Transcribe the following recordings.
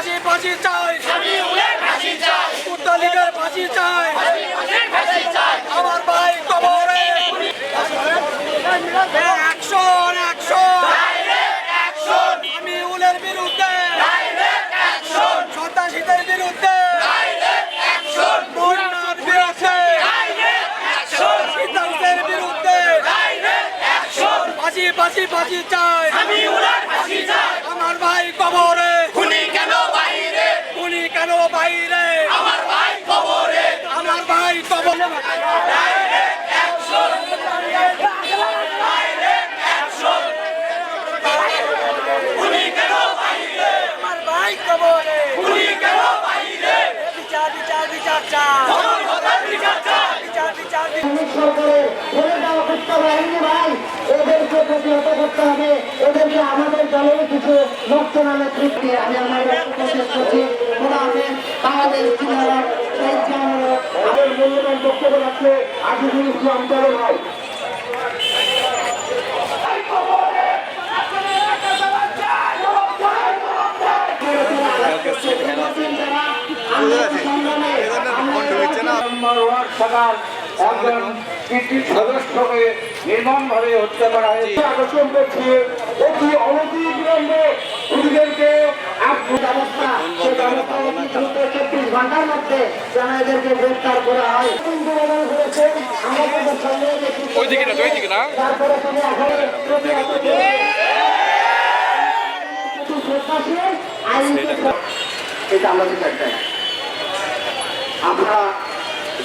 ফাঁসি ফাঁসি চাই। কুত্তালিগের ফাঁসি চাই। আমার ভাই কবরে। অ্যাকশন অ্যাকশন আমি উলের বিরুদ্ধে। সন্ত্রাসীদের বিরুদ্ধে। বিরুদ্ধে। পাশি চাই। সরকারের ফেলে দেওয়া হত্যা বাহিনী ভাই এদেরকে প্রতিহত করতে হবে এদেরকে আমাদের দলের কিছু নামে তৃপ্তি আমি আমার করছি। বাংলাদেশ জিয়াউর আমাদের মূল্যবান বক্তব্য রাখলে আজিজুল ইসলাম দলের ভাই শাখার একজন কৃতি সদস্যকে নির্মমভাবে হত্যা করা হয়েছে। আকর্ষণ করছে অতি অনতি বিলম্বে খুনিদেরকে ব্যবস্থা। সেই ব্যবস্থা চব্বিশ ঘণ্টার মধ্যে যেন এদেরকে গ্রেফতার করা হয়। আন্দোলন করেছে আমাদের সঙ্গে তারপরে তুমি এখন এটা আমাদের আমরা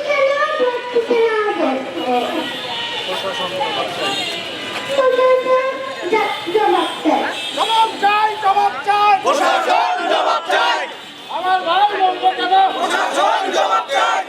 কেন ভর্তি কেন হবে? প্রশাসন জ- জবাব চাই জবাব চাই জবাব চাই প্রশাসন জবাব চাই আমার ভাই বলব কেন প্রশাসন জবাব চাই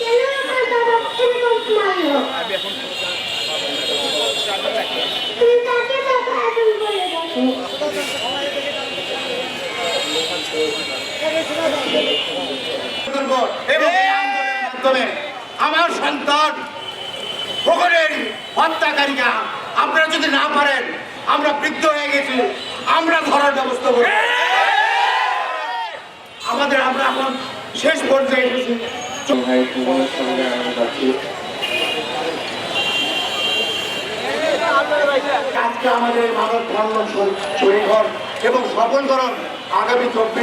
কেন আমার বাবাকে এরকম মারলো? তুমি তাকে বাবা এখন বলে দাও করব এবং এই আন্দোলনের মাধ্যমে আমার সন্তান ভোগরের হত্যাকারীরা, আপনারা যদি না পারেন, আমরা বৃদ্ধ হয়ে গেছি, আমরা ধরার ব্যবস্থা করব। আমাদের আমরা এখন শেষ পর্যায়ে এসেছি। আমাদের মানব ধর্ম এবং সফলকরণ আগামী চব্বিশ